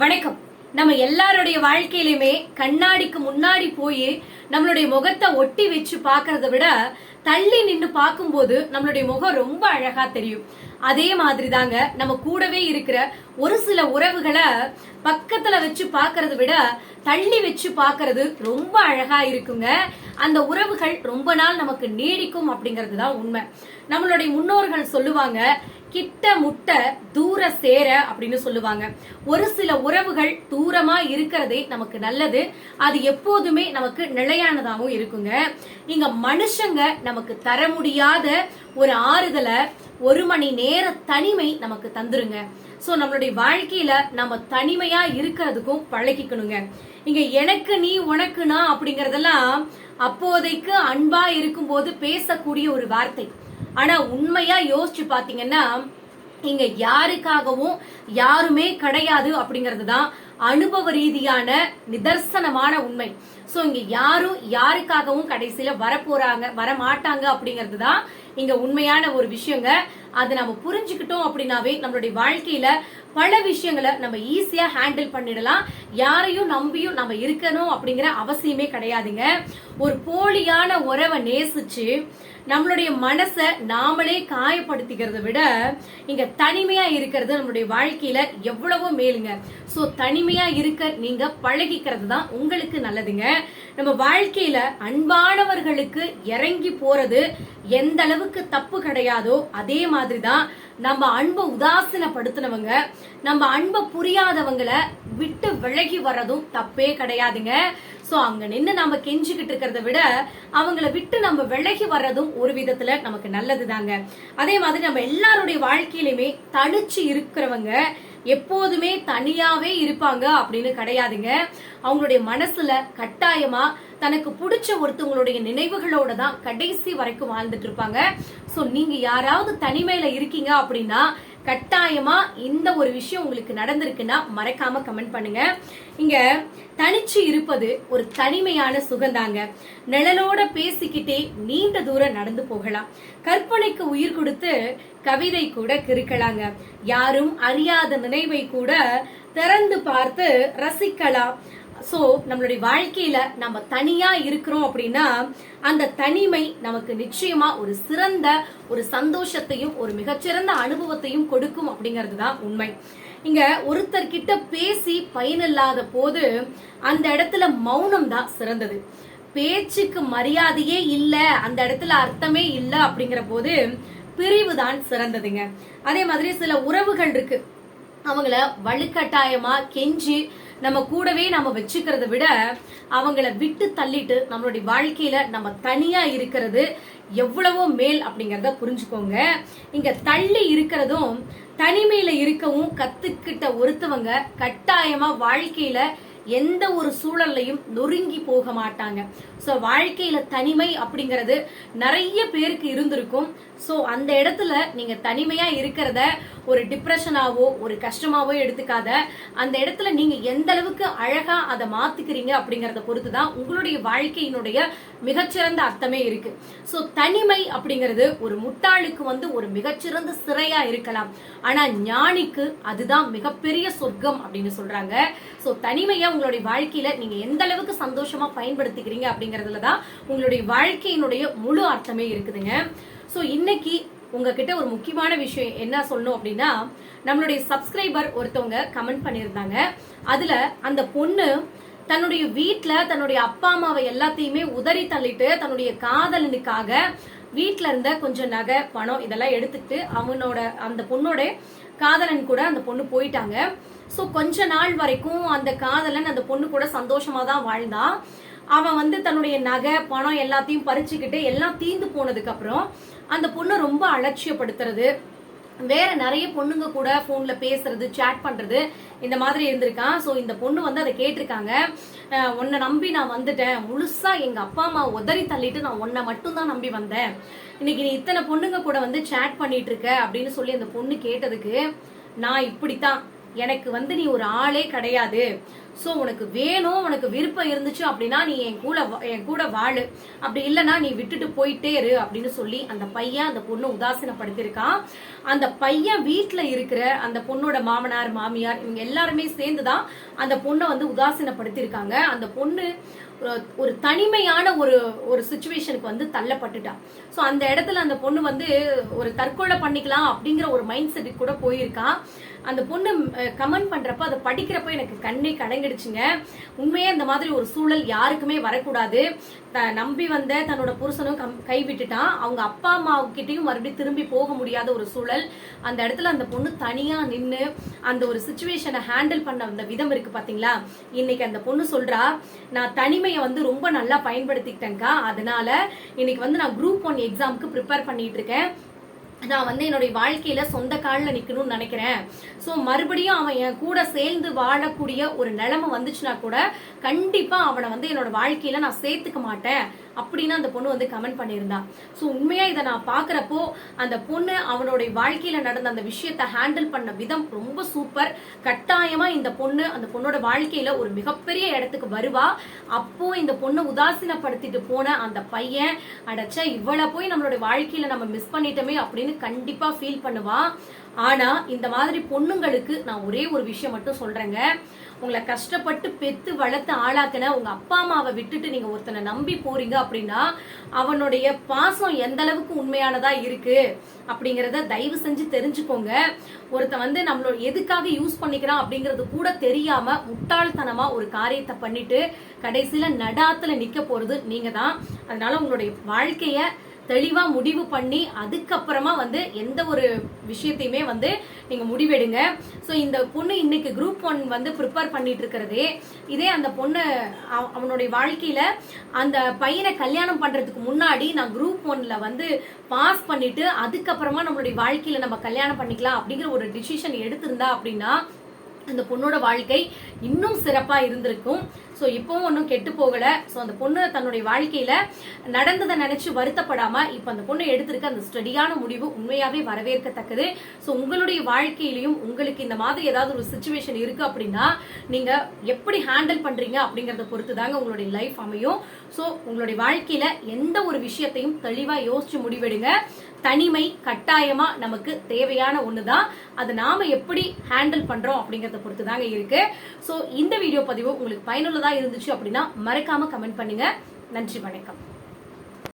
வணக்கம். நம்ம எல்லாருடைய வாழ்க்கையிலுமே கண்ணாடிக்கு முன்னாடி போய் நம்மளுடைய முகத்தை ஒட்டி வச்சு பாக்குறத விட தள்ளி நின்று பார்க்கும்போது நம்மளுடைய முகம் ரொம்ப அழகா தெரியும். அதே மாதிரி தாங்க நம்ம கூடவே இருக்கிற ஒரு சில உறவுகளை பக்கத்துல வச்சு பாக்குறத விட தள்ளி வச்சு பாக்குறது ரொம்ப அழகா இருக்குங்க. அந்த உறவுகள் ரொம்ப நாள் நமக்கு நீடிக்கும் அப்படிங்கிறது தான் உண்மை. நம்மளுடைய முன்னோர்கள் சொல்லுவாங்க கிட்ட முட்ட தூர சேர அப்படின்னு சொல்லுவாங்க. ஒரு சில உறவுகள் தூரமா இருக்கிறதே நமக்கு நல்லது. அது எப்போதுமே நமக்கு நிலையானதாகவும் இருக்குங்க. இங்க மனுஷங்க நமக்கு தர முடியாத ஒரு ஆறுதலை ஒரு மணி நேர தனிமை நமக்கு தந்துருங்க. சோ நம்மளுடைய வாழ்க்கையில நம்ம தனிமையா இருக்கிறதுக்கும் பழகிக்கணுங்க. இங்க எனக்கு நீ உனக்குனா அப்படிங்கறதெல்லாம் அப்போதைக்கு அன்பா இருக்கும்போது பேசக்கூடிய ஒரு வார்த்தை. ஆனா உண்மையா யோசிச்சு பாத்தீங்கன்னா இங்க யாருக்காகவும் யாருமே கிடையாது அப்படிங்கிறது தான் அனுபவ ரீதியான நிதர்சனமான உண்மை. சோ இங்க யாரும் யாருக்காகவும் கடைசியில வரப்போறாங்க வர மாட்டாங்க அப்படிங்கிறது தான் இங்க உண்மையான ஒரு விஷயங்க. அதை நம்ம புரிஞ்சுக்கிட்டோம் அப்படின்னாவே நம்மளுடைய வாழ்க்கையில பல விஷயங்களை நம்ம ஈஸியா ஹேண்டில் பண்ணிடலாம். யாரையும் நம்பியும் நம்ம இருக்கணும் அப்படிங்கிற அவசியமே கிடையாதுங்க. ஒரு போலியான உறவை நேசிச்சு நம்மளுடைய மனசை நாமளே காயப்படுத்திக்கிறத விட இங்க தனிமையா இருக்கிறது நம்மளுடைய வாழ்க்கையில எவ்வளவோ மேலுங்க. சோ தனிமையா இருக்க நீங்க பழகிக்கிறது தான் உங்களுக்கு நல்லதுங்க. நம்ம வாழ்க்கையில அன்பானவர்களுக்கு இறங்கி போறது எந்த அளவுக்கு தப்பு கிடையாதோ அதே மாதிரி மாதிரிதான் நம்ம அன்பை உதாசீனப்படுத்தினவங்க நம்ம அன்பை புரியாதவங்கள விட்டு விலகி வர்றதும் தப்பே கிடையாதுங்க. சோ அங்க நின்று நம்ம கெஞ்சிக்கிட்டு இருக்கிறத விட அவங்கள விட்டு நம்ம விலகி வர்றதும் ஒரு விதத்துல நமக்கு நல்லது தாங்க அதே மாதிரி நம்ம எல்லாருடைய வாழ்க்கையிலுமே தனிச்சு இருக்கிறவங்க எப்போதுமே தனியாவே இருப்பாங்க அப்படின்னு கிடையாதுங்க. அவங்களுடைய மனசுல கட்டாயமா தனக்கு பிடிச்ச ஒருத்தவங்களுடைய நினைவுகளோட தான் கடைசி வரைக்கும் வாழ்ந்துட்டு இருப்பாங்க. சோ நீங்க யாராவது தனிமையில இருக்கீங்க அப்படின்னா கட்டாயமா இந்த ஒரு விஷயம் உங்களுக்கு நடந்திருக்குன்னா மறக்காம கமெண்ட் பண்ணுங்க. இங்க தனிச்சு இருப்பது ஒரு தனிமையான சுகந்தாங்க. நிழலோட பேசிக்கிட்டே நீண்ட தூரம் நடந்து போகலாம். கற்பனைக்கு உயிர் கொடுத்து கவிதை கூட கிறுக்கலாங்க. யாரும் அறியாத நினைவை கூட திறந்து பார்த்து ரசிக்கலாம். சோ நம்மளுடைய வாழ்க்கையில நம்ம தனியா இருக்கிறோம் அப்படின்னா அந்த தனிமை நமக்கு நிச்சயமா ஒரு சிறந்த ஒரு சந்தோஷத்தையும் ஒரு மிகச்சிறந்த அனுபவத்தையும் கொடுக்கும் அப்படிங்கிறது தான் உண்மை. இங்க ஒருத்தர் கிட்ட பேசி பயனில்லாத போது அந்த இடத்துல மௌனம் தான் சிறந்தது. பேச்சுக்கு மரியாதையே இல்ல அந்த இடத்துல அர்த்தமே இல்ல அப்படிங்கிற போது பிரிவு தான் சிறந்ததுங்க. அதே மாதிரி சில உறவுகள் இருக்கு. அவங்கள வலுக்கட்டாயமா கெஞ்சி நம்ம கூடவே நம்ம வச்சுக்கிறத விட அவங்கள விட்டு தள்ளிட்டு நம்மளுடைய வாழ்க்கையில நம்ம தனியா இருக்கிறது எவ்வளவோ மேல் அப்படிங்கறத புரிஞ்சுக்கோங்க. இங்க தள்ளி இருக்கிறதும் தனிமையில இருக்கவும் கத்துக்கிட்ட ஒருத்தவங்க கட்டாயமா வாழ்க்கையில எந்த ஒரு சூழல்லையும் நொறுங்கி போக மாட்டாங்க. ஸோ வாழ்க்கையில தனிமை அப்படிங்கிறது நிறைய பேருக்கு இருந்திருக்கும். ஸோ அந்த இடத்துல நீங்க தனிமையா இருக்கிறத ஒரு டிப்ரெஷனாவோ ஒரு கஷ்டமாவோ எடுத்துக்காத அந்த இடத்துல நீங்க எந்த அளவுக்கு அழகா அதை மாத்திக்கிறீங்க அப்படிங்கறத பொறுத்து தான் உங்களுடைய வாழ்க்கையினுடைய மிகச்சிறந்த அர்த்தமே இருக்கு. ஸோ தனிமை அப்படிங்கிறது ஒரு முட்டாளுக்கு வந்து ஒரு மிகச்சிறந்த சிறையா இருக்கலாம். ஆனா ஞானிக்கு அதுதான் மிகப்பெரிய சொர்க்கம் அப்படின்னு சொல்றாங்க. ஸோ தனிமையை உங்களுடைய வாழ்க்கையில நீங்க எந்த அளவுக்கு சந்தோஷமா பயன்படுத்திக்கிறீங்க அப்படிங்கறதுல தான் உங்களுடைய வாழ்க்கையினுடைய முழு அர்த்தமே இருக்குதுங்க. சோ இன்னைக்கு உங்ககிட்ட ஒரு முக்கியமான விஷயம் என்ன சொல்லணும் அப்படின்னா நம்மளுடைய சப்ஸ்கிரைபர் ஒருத்தவங்க கமெண்ட் பண்ணியிருந்தாங்க. அதுல அந்த பொண்ணு தன்னுடைய வீட்டில் தன்னுடைய அப்பா அம்மாவை எல்லாத்தையுமே உதறி தள்ளிட்டு தன்னுடைய காதலனுக்காக வீட்டில் இருந்த கொஞ்சம் நகை பணம் இதெல்லாம் எடுத்துட்டு அவனோட அந்த பொண்ணோட காதலன் கூட அந்த பொண்ணு போயிட்டாங்க. சோ கொஞ்ச நாள் வரைக்கும் அந்த காதலன் அந்த பொண்ணு கூட சந்தோஷமா தான் வாழ்ந்தான் அவன் வந்து தன்னுடைய நகை பணம் எல்லாத்தையும் பறிச்சுக்கிட்டு எல்லாம் தீந்து போனதுக்கு அப்புறம் அந்த பொண்ணை ரொம்ப அலட்சியப்படுத்துறது. வேற நிறைய பொண்ணுங்க கூட போன்ல பேசுறது சேட் பண்றது இந்த மாதிரி இருந்திருக்கான். ஸோ இந்த பொண்ணு வந்து அதை கேட்டிருக்காங்க. உன்னை நம்பி நான் வந்துட்டேன். முழுசா எங்க அப்பா அம்மா உதறி தள்ளிட்டு நான் உன்னை மட்டும் தான் நம்பி வந்தேன். இன்னைக்கு நீ இத்தனை பொண்ணுங்க கூட வந்து சேட் பண்ணிட்டு இருக்க அப்படின்னு சொல்லி அந்த பொண்ணு கேட்டதுக்கு நான் இப்படித்தான். எனக்கு வந்து நீ ஒரு ஆளே கிடையாது. ஸோ உனக்கு வேணும் உனக்கு விருப்பம் இருந்துச்சு அப்படின்னா நீ என் கூட என் கூட வாழு. அப்படி இல்லைன்னா நீ விட்டுட்டு போயிட்டே இரு அப்படின்னு சொல்லி அந்த பையன் அந்த பொண்ணு உதாசீனப்படுத்தியிருக்கான் அந்த பையன் வீட்டில் இருக்கிற அந்த பொண்ணோட மாமனார் மாமியார் இவங்க எல்லாருமே சேர்ந்து தான் அந்த பொண்ணை வந்து உதாசீனப்படுத்தியிருக்காங்க. அந்த பொண்ணு ஒரு- ஒரு தனிமையான ஒரு ஒரு சுச்சுவேஷனுக்கு வந்து தள்ளப்பட்டுட்டா. ஸோ அந்த இடத்துல அந்த பொண்ணு வந்து ஒரு தற்கொலை பண்ணிக்கலாம் அப்படிங்கிற ஒரு மைண்ட் செட்டுக்கு கூட போயிருக்கான் அந்த பொண்ணு கமெண்ட் பண்றப்ப அதை படிக்கிறப்ப எனக்கு கண்ணே கடங்கிடுச்சுங்க உண்மையே இந்த மாதிரி ஒரு சூழல் யாருக்குமே வரக்கூடாது. த- நம்பி வந்த தன்னோட புருஷனும் கம்- கைவிட்டுட்டான். அவங்க அப்பா அம்மா மறுபடியும் திரும்பி போக முடியாத ஒரு சூழல். அந்த இடத்துல அந்த பொண்ணு தனியா நின்று அந்த ஒரு சுச்சுவேஷனை ஹேண்டில் பண்ண அந்த விதம் இருக்கு பாத்தீங்களா? இன்னைக்கு அந்த பொண்ணு சொல்றா நான் தனிமையை வந்து ரொம்ப நல்லா பயன்படுத்திக்கிட்டேன்க்கா. அதனால இன்னைக்கு வந்து நான் குரூப் ஒன் எக்ஸாமுக்கு ப்ரிப்பேர் பண்ணிட்டு இருக்கேன். நான் வந்து என்னுடைய வாழ்க்கையில சொந்த காலில் நிக்கணும்னு நினைக்கிறேன். ஸோ மறுபடியும் அவன் என் கூட சேர்ந்து வாழக்கூடிய ஒரு நிலைமை வந்துச்சுன்னா கூட கண்டிப்பா அவனை வந்து என்னோட வாழ்க்கையில நான் சேர்த்துக்க மாட்டேன் அப்படின்னு அந்த பொண்ணு வந்து கமெண்ட் பண்ணியிருந்தா. ஸோ உண்மையா இதை நான் பாக்குறப்போ அந்த பொண்ணு அவனுடைய வாழ்க்கையில நடந்த அந்த விஷயத்தை ஹேண்டில் பண்ண விதம் ரொம்ப சூப்பர் கட்டாயமா இந்த பொண்ணு அந்த பொண்ணோட வாழ்க்கையில ஒரு மிகப்பெரிய இடத்துக்கு வருவா. அப்போ இந்த பொண்ணை உதாசீனப்படுத்திட்டு போன அந்த பையன் அடைச்சா இவ்வளவு போய் நம்மளுடைய வாழ்க்கையில நம்ம மிஸ் பண்ணிட்டோமே அப்படின்னு கண்டிப்பா ஃபீல் பண்ணுவா. ஆனா இந்த மாதிரி பொண்ணுங்களுக்கு நான் ஒரே ஒரு விஷயம் மட்டும் சொல்றேங்க. உங்களை கஷ்டப்பட்டு பெத்து வளர்த்து ஆளாக்கின உங்க அப்பா அம்மாவை விட்டுட்டு நீங்க ஒருத்தனை நம்பி போறீங்க அப்படின்னா அவனுடைய பாசம் எந்த அளவுக்கு உண்மையானதா இருக்கு அப்படிங்கறத தயவு செஞ்சு தெரிஞ்சுக்கோங்க. ஒருத்தன் வந்து நம்மளோட எதுக்காக யூஸ் பண்ணிக்கிறான் அப்படிங்கறது கூட தெரியாம முட்டாள்தனமா ஒரு காரியத்தை பண்ணிட்டு கடைசியில நடாத்துல நிக்க போறது நீங்க தான் அதனால உங்களுடைய வாழ்க்கைய தெளிவா முடிவு பண்ணி அதுக்கப்புறமா வந்து எந்த ஒரு விஷயத்தையுமே வந்து நீங்க முடிவெடுங்க. ஸோ இந்த பொண்ணு இன்னைக்கு குரூப் ஒன் வந்து ப்ரிப்பேர் பண்ணிட்டு இருக்கிறதே இதே அந்த பொண்ணு அவனுடைய வாழ்க்கையில அந்த பையனை கல்யாணம் பண்றதுக்கு முன்னாடி நான் குரூப் ஒன்ல வந்து பாஸ் பண்ணிட்டு அதுக்கப்புறமா நம்மளுடைய வாழ்க்கையில நம்ம கல்யாணம் பண்ணிக்கலாம் அப்படிங்கிற ஒரு டிசிஷன் எடுத்திருந்தா அப்படின்னா அந்த பொண்ணோட வாழ்க்கை இன்னும் சிறப்பா இருந்திருக்கும். ஸோ இப்போவும் ஒன்றும் கெட்டு போகலை. ஸோ அந்த பொண்ணு தன்னுடைய வாழ்க்கையில் நடந்ததை நினச்சி வருத்தப்படாமல் இப்போ அந்த பொண்ணு எடுத்திருக்க அந்த ஸ்டடியான முடிவு உண்மையாகவே வரவேற்கத்தக்கது. ஸோ உங்களுடைய வாழ்க்கையிலையும் உங்களுக்கு இந்த மாதிரி ஏதாவது ஒரு சுச்சுவேஷன் இருக்குது அப்படின்னா நீங்கள் எப்படி ஹேண்டில் பண்ணுறீங்க அப்படிங்கிறத பொறுத்து தாங்க உங்களுடைய லைஃப் அமையும். ஸோ உங்களுடைய வாழ்க்கையில் எந்த ஒரு விஷயத்தையும் தெளிவாக யோசிச்சு முடிவெடுங்க. தனிமை கட்டாயமா நமக்கு தேவையான ஒன்று தான் அதை நாம எப்படி ஹேண்டில் பண்றோம் அப்படிங்கறத பொறுத்து தாங்க இருக்கு. ஸோ இந்த வீடியோ பதிவு உங்களுக்கு பயனுள்ளதா இருந்துச்சு அப்படின்னா மறக்காம கமெண்ட் பண்ணுங்க. நன்றி வணக்கம்.